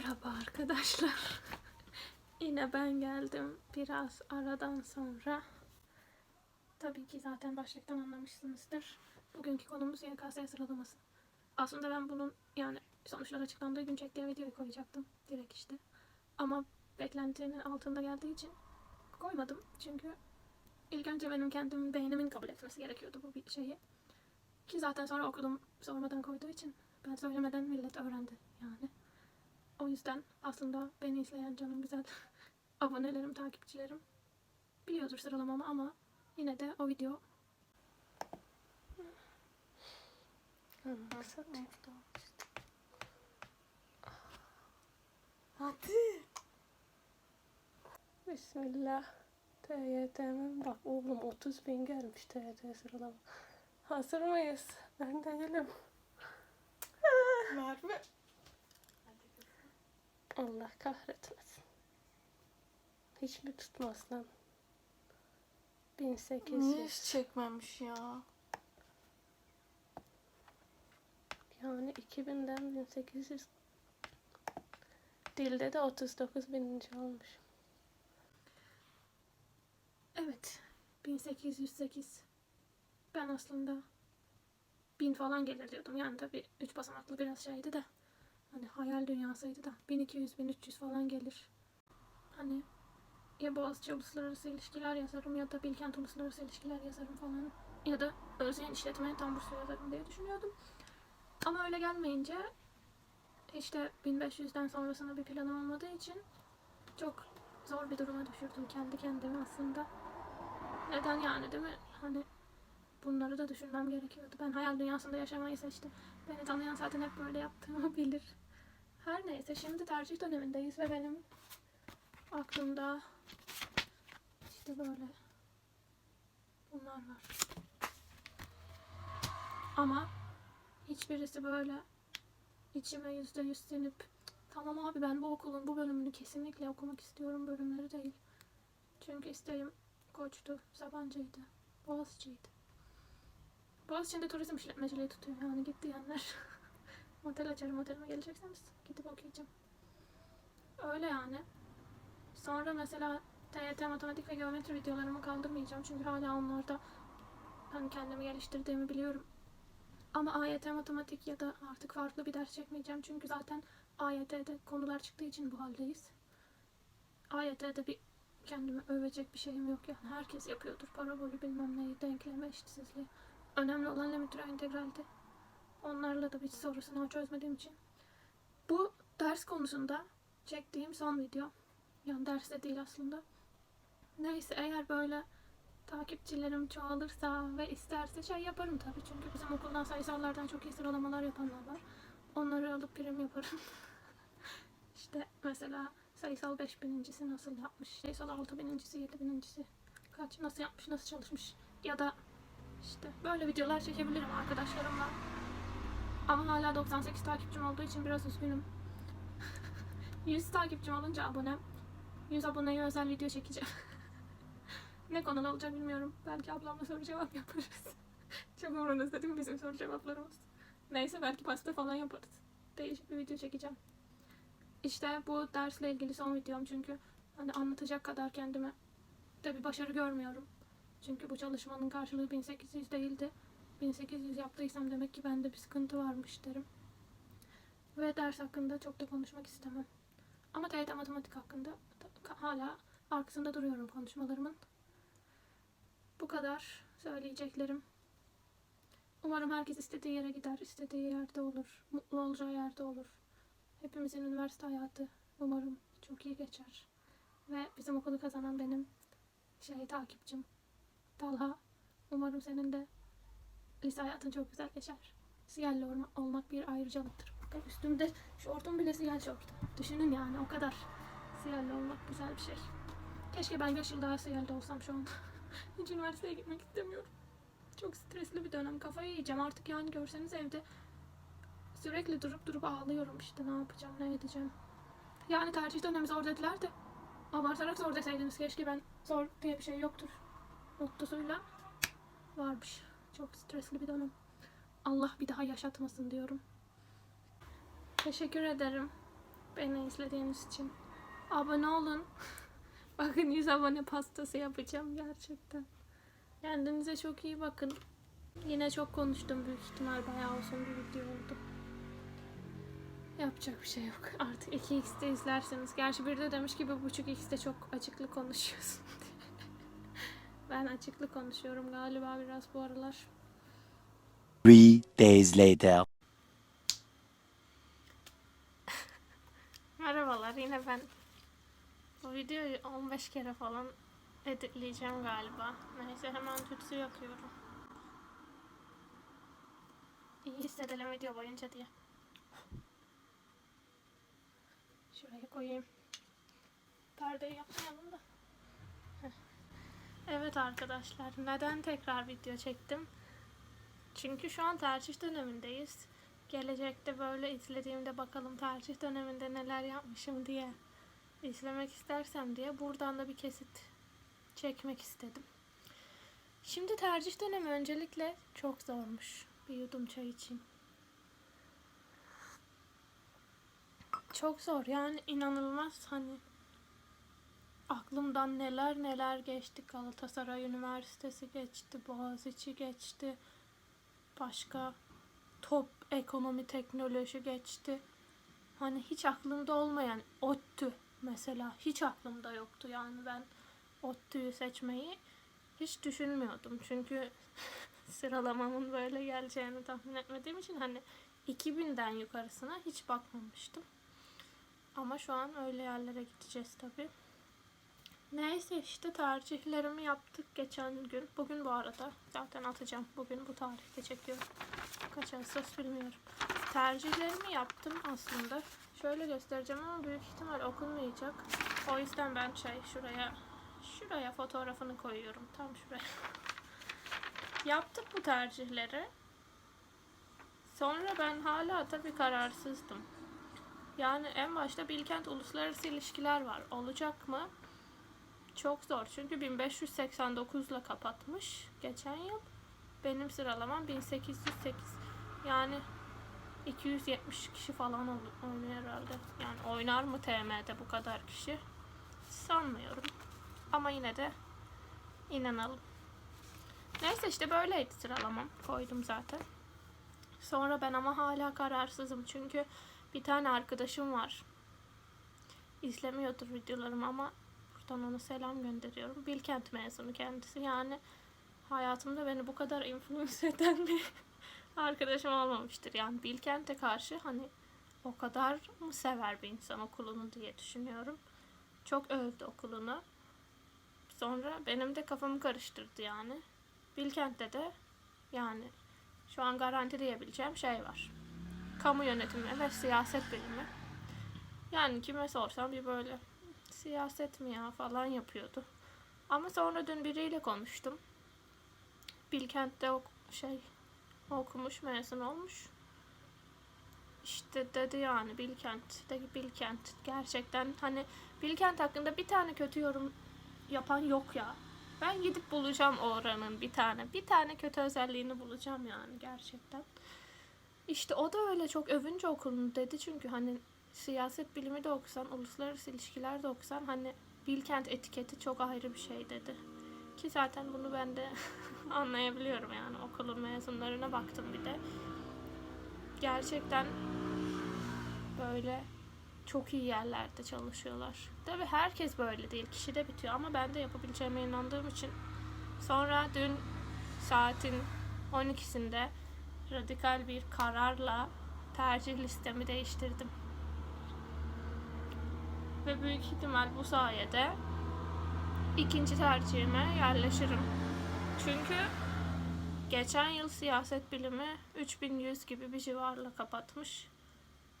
Merhaba arkadaşlar. Yine ben geldim biraz aradan sonra. Tabii ki zaten başlıktan anlamışsınızdır. Bugünkü konumuz YKS sıralaması. Aslında ben bunun yani sonuçlar açıklandığı gün çektiğim videoyu koyacaktım. Direkt işte. Ama beklentinin altında geldiği için koymadım. Çünkü ilk önce benim kendim beynimin kabul etmesi gerekiyordu bu bir şeyi. Ki zaten sonra okudum sormadan koyduğu için ben söylemeden millet öğrendi yani. O yüzden aslında beni izleyen canım güzel abonelerim, takipçilerim biliyordur sıralamamı ama yine de o video Hadi. Bismillah. TYT'min bak oğlum 30 bin gelmiş TYT sıralama. Hazır mıyız? Ben değilim. Merve. Allah kahretmesin. Hiç mi tutmaz lan? 1800. Niye hiç çekmemiş ya? Yani 2000'den 1800 Dilde de 39 bininci olmuş. Evet. 1808. Ben aslında bin falan gelir diyordum. Yani tabii 3 basamaklı biraz şeydi de. Hani hayal dünyasıydı da. 1200, 1300 falan gelir. Hani ya Boğaziçi Uluslararası İlişkiler yazarım ya da Bilkent Uluslararası İlişkiler yazarım falan. Ya da Özyeğin İşletme tam burslu yazarım diye düşünüyordum. Ama öyle gelmeyince işte 1500'den sonrasında bir planım olmadığı için çok zor bir duruma düşürdüm kendi kendimi aslında. Neden yani değil mi? Hani bunları da düşünmem gerekiyordu. Ben hayal dünyasında yaşamayı seçtim. Beni tanıyan zaten hep böyle yaptığımı bilir. Her neyse şimdi tercih dönemindeyiz ve benim aklımda işte böyle bunlar var. Ama hiçbirisi böyle içime yüzde yüz sinip tamam abi ben bu okulun bu bölümünü kesinlikle okumak istiyorum bölümleri değil. Çünkü isteğim Koç'tu, Sabancı'ydı, Boğaziçi'ydi. Boğaziçi'nde turizm işletmeciliği tutuyor yani git diyenler. Motel açarım otelime gelecekseniz gidip okuyacağım. Öyle yani. Sonra mesela TYT matematik ve geometri videolarımı kaldırmayacağım çünkü hala onlarda hani kendimi geliştirdiğimi biliyorum. Ama AYT matematik ya da artık farklı bir ders çekmeyeceğim. Çünkü zaten AYT'de konular çıktığı için bu haldeyiz. AYT'de bir kendimi övecek bir şeyim yok yani. Herkes yapıyordur. Parabolü bilmem neyi, denkleme eşitsizliği. Önemli olan limit integraldi. Onlarla da bir soru sınavı çözmediğim için. Bu ders konusunda çektiğim son video. Yani derste değil aslında. Neyse eğer böyle takipçilerim çoğalırsa ve isterse şey yaparım tabii. Çünkü bizim okuldan sayısallardan çok iyi sıralamalar yapanlar var. Onları alıp prim yaparım. işte mesela sayısal 5000'incisi nasıl yapmış, sayısal 6000'incisi, 7000'incisi kaç, nasıl yapmış, nasıl çalışmış ya da işte böyle videolar çekebilirim arkadaşlarımla. Ama hala 98 takipçim olduğu için biraz üzgünüm. 100 takipçim olunca abonem, 100 aboneye özel video çekeceğim. Ne konuda olacak bilmiyorum. Belki ablamla soru cevap yaparız. Çok umurunuzda değil mi bizim soru cevaplarımız? Neyse belki pasta falan yaparız. Değişik bir video çekeceğim. İşte bu dersle ilgili son videom çünkü hani anlatacak kadar kendime de bir başarı görmüyorum. Çünkü bu çalışmanın karşılığı 1800 değildi. 1800 yaptıysam demek ki bende bir sıkıntı varmış derim. Ve ders hakkında çok da konuşmak istemem. Ama TYT matematik hakkında da- hala arkasında duruyorum konuşmalarımın. Bu kadar söyleyeceklerim. Umarım herkes istediği yere gider, istediği yerde olur, mutlu olacağı yerde olur. Hepimizin üniversite hayatı umarım çok iyi geçer. Ve bizim okulu kazanan benim şey takipçim Talha. Umarım senin de lise hayatın çok güzel geçer. Siyerli olma- olmak bir ayrıcalıktır. Bak üstümde şortum bile siyah şort. Düşünün yani o kadar. Siyerli olmak güzel bir şey. Keşke ben 5 yıl daha siyerli olsam şu an. Hiç üniversiteye gitmek istemiyorum. Çok stresli bir dönem. Kafayı yiyeceğim artık yani görseniz evde sürekli durup durup ağlıyorum işte ne yapacağım ne edeceğim. Yani tercih dönemi zor dediler de abartarak zor deseydiniz keşke ben zor diye bir şey yoktur. Mutlusuyla varmış. Çok stresli bir dönem. Allah bir daha yaşatmasın diyorum. Teşekkür ederim. Beni izlediğiniz için. Abone olun. bakın 100 abone pastası yapacağım gerçekten. Kendinize çok iyi bakın. Yine çok konuştum büyük ihtimal bayağı uzun bir video oldu. Yapacak bir şey yok. Artık 2x'te izlerseniz. Gerçi bir de demiş ki 1.5x'te çok açıklı konuşuyorsun diye. Ben açıklı konuşuyorum galiba biraz bu aralar. Three days later. Merhabalar yine ben bu videoyu 15 kere falan editleyeceğim galiba. Neyse hemen tütsü yakıyorum. İyi hissedelim video boyunca diye. Şuraya koyayım. Perdeyi yapmayalım da. Evet arkadaşlar neden tekrar video çektim? Çünkü şu an tercih dönemindeyiz. Gelecekte böyle izlediğimde bakalım tercih döneminde neler yapmışım diye izlemek istersem diye buradan da bir kesit çekmek istedim. Şimdi tercih dönemi öncelikle çok zormuş. Bir yudum çay için. Çok zor yani inanılmaz hani aklımdan neler neler geçti. Galatasaray Üniversitesi geçti, Boğaziçi geçti. Başka top ekonomi teknoloji geçti. Hani hiç aklımda olmayan ODTÜ mesela hiç aklımda yoktu yani ben ODTÜ'yü seçmeyi hiç düşünmüyordum. Çünkü sıralamamın böyle geleceğini tahmin etmediğim için hani 2000'den yukarısına hiç bakmamıştım. Ama şu an öyle yerlere gideceğiz tabii. Neyse işte tercihlerimi yaptık geçen gün. Bugün bu arada zaten atacağım. Bugün bu tarihte çekiyorum. Kaç Ağustos bilmiyorum. Tercihlerimi yaptım aslında. Şöyle göstereceğim ama büyük ihtimal okunmayacak. O yüzden ben şey şuraya şuraya fotoğrafını koyuyorum. Tam şuraya. Yaptık bu tercihleri. Sonra ben hala tabii kararsızdım. Yani en başta Bilkent Uluslararası İlişkiler var. Olacak mı? Çok zor. Çünkü 1589 ile kapatmış geçen yıl. Benim sıralamam 1808. Yani 270 kişi falan oynuyor herhalde. Yani oynar mı TM'de bu kadar kişi? Sanmıyorum. Ama yine de inanalım. Neyse işte böyleydi sıralamam. Koydum zaten. Sonra ben ama hala kararsızım. Çünkü bir tane arkadaşım var. İzlemiyordur videolarımı ama buradan ona selam gönderiyorum. Bilkent mezunu kendisi. Yani hayatımda beni bu kadar influence eden bir arkadaşım olmamıştır. Yani Bilkent'e karşı hani o kadar mı sever bir insan okulunu diye düşünüyorum. Çok övdü okulunu. Sonra benim de kafamı karıştırdı yani. Bilkent'te de yani şu an garanti diyebileceğim şey var. Kamu yönetimi ve siyaset bilimi. Yani kime sorsam bir böyle siyaset mi ya falan yapıyordu. Ama sonra dün biriyle konuştum. Bilkent'te ok şey okumuş, mezun olmuş. İşte dedi yani Bilkent'te Bilkent gerçekten hani Bilkent hakkında bir tane kötü yorum yapan yok ya. Ben gidip bulacağım oranın bir tane. Bir tane kötü özelliğini bulacağım yani gerçekten. İşte o da öyle çok övünce okulunu dedi çünkü hani siyaset bilimi de okusan, uluslararası ilişkiler de okusan hani Bilkent etiketi çok ayrı bir şey dedi. Ki zaten bunu ben de anlayabiliyorum yani okulun mezunlarına baktım bir de. Gerçekten böyle çok iyi yerlerde çalışıyorlar. Tabii herkes böyle değil. Kişi de bitiyor ama ben de yapabileceğime inandığım için sonra dün saatin 12'sinde radikal bir kararla tercih listemi değiştirdim. Ve büyük ihtimal bu sayede ikinci tercihime yerleşirim. Çünkü geçen yıl siyaset bilimi 3100 gibi bir civarla kapatmış.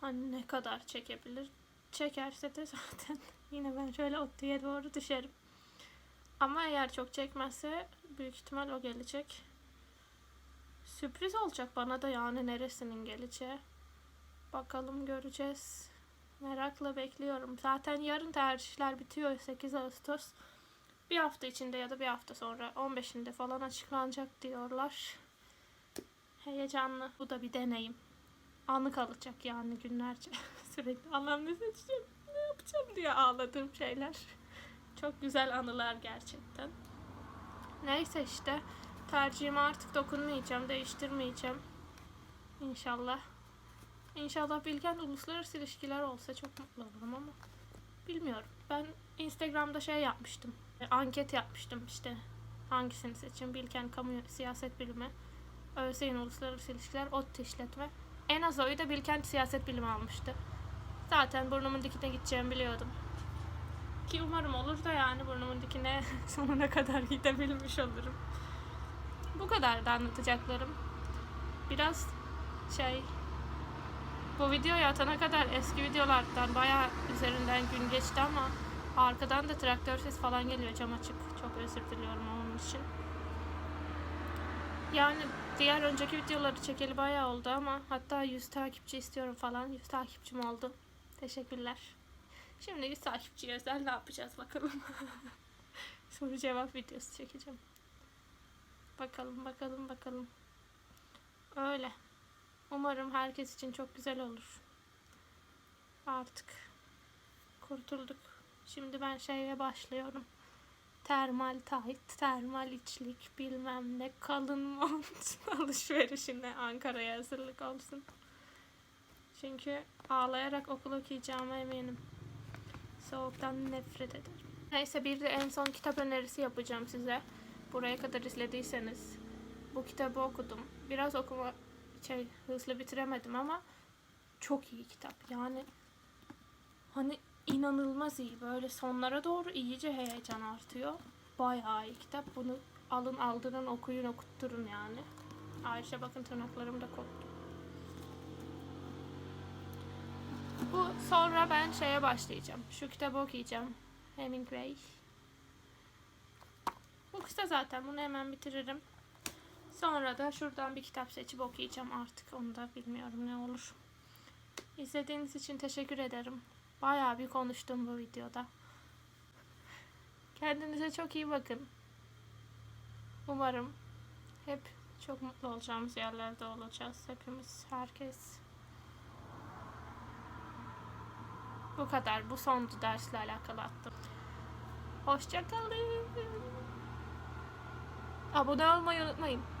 Hani ne kadar çekebilir? Çekerse de zaten yine ben şöyle ODTÜ'ye doğru düşerim. Ama eğer çok çekmezse büyük ihtimal o gelecek. Sürpriz olacak bana da yani neresinin geleceği. Bakalım göreceğiz. Merakla bekliyorum. Zaten yarın tercihler bitiyor 8 Ağustos. Bir hafta içinde ya da bir hafta sonra 15'inde falan açıklanacak diyorlar. Heyecanlı. Bu da bir deneyim. anı kalacak yani günlerce. Sürekli Allah'ım ne seçeceğim, ne yapacağım diye ağladığım şeyler. Çok güzel anılar gerçekten. Neyse işte tercihime artık dokunmayacağım, değiştirmeyeceğim. İnşallah. İnşallah Bilgen uluslararası ilişkiler olsa çok mutlu olurum ama bilmiyorum. Ben Instagram'da şey yapmıştım. e, Anket yapmıştım işte. Hangisini seçeyim? Bilken Kamu Siyaset Bilimi. ÖSYM Uluslararası İlişkiler, ODTÜ İşletme. En az oyu da Bilkent Siyaset Bilimi almıştı. Zaten burnumun dikine gideceğimi biliyordum. Ki umarım olur da yani burnumun dikine sonuna kadar gidebilmiş olurum. Bu kadar da anlatacaklarım. Biraz şey bu videoyu atana kadar eski videolardan bayağı üzerinden gün geçti ama arkadan da traktör ses falan geliyor cam açık. Çok özür diliyorum onun için. Yani diğer önceki videoları çekeli bayağı oldu ama hatta 100 takipçi istiyorum falan. 100 takipçim oldu. Teşekkürler. Şimdi 100 takipçiye özel ne yapacağız bakalım. Soru cevap videosu çekeceğim. Bakalım bakalım bakalım. Öyle. Umarım herkes için çok güzel olur. Artık kurtulduk. Şimdi ben şeye başlıyorum. Termal tight, termal içlik, bilmem ne, kalın mont alışverişine Ankara'ya hazırlık olsun. Çünkü ağlayarak okul okuyacağıma eminim. Soğuktan nefret ederim. Neyse bir de en son kitap önerisi yapacağım size. Buraya kadar izlediyseniz. Bu kitabı okudum. Biraz okuma şey hızlı bitiremedim ama çok iyi kitap. Yani hani inanılmaz iyi. Böyle sonlara doğru iyice heyecan artıyor. Bayağı iyi kitap. Bunu alın aldırın okuyun okutturun yani. Ayşe bakın tırnaklarım da koptu. Bu sonra ben şeye başlayacağım. Şu kitabı okuyacağım. Hemingway. Bu kısa zaten. Bunu hemen bitiririm. Sonra da şuradan bir kitap seçip okuyacağım artık. Onu da bilmiyorum ne olur. İzlediğiniz için teşekkür ederim. Bayağı bir konuştum bu videoda. Kendinize çok iyi bakın. Umarım hep çok mutlu olacağımız yerlerde olacağız. Hepimiz, herkes. Bu kadar. Bu sondu dersle alakalı attım. Hoşçakalın. Abone olmayı unutmayın.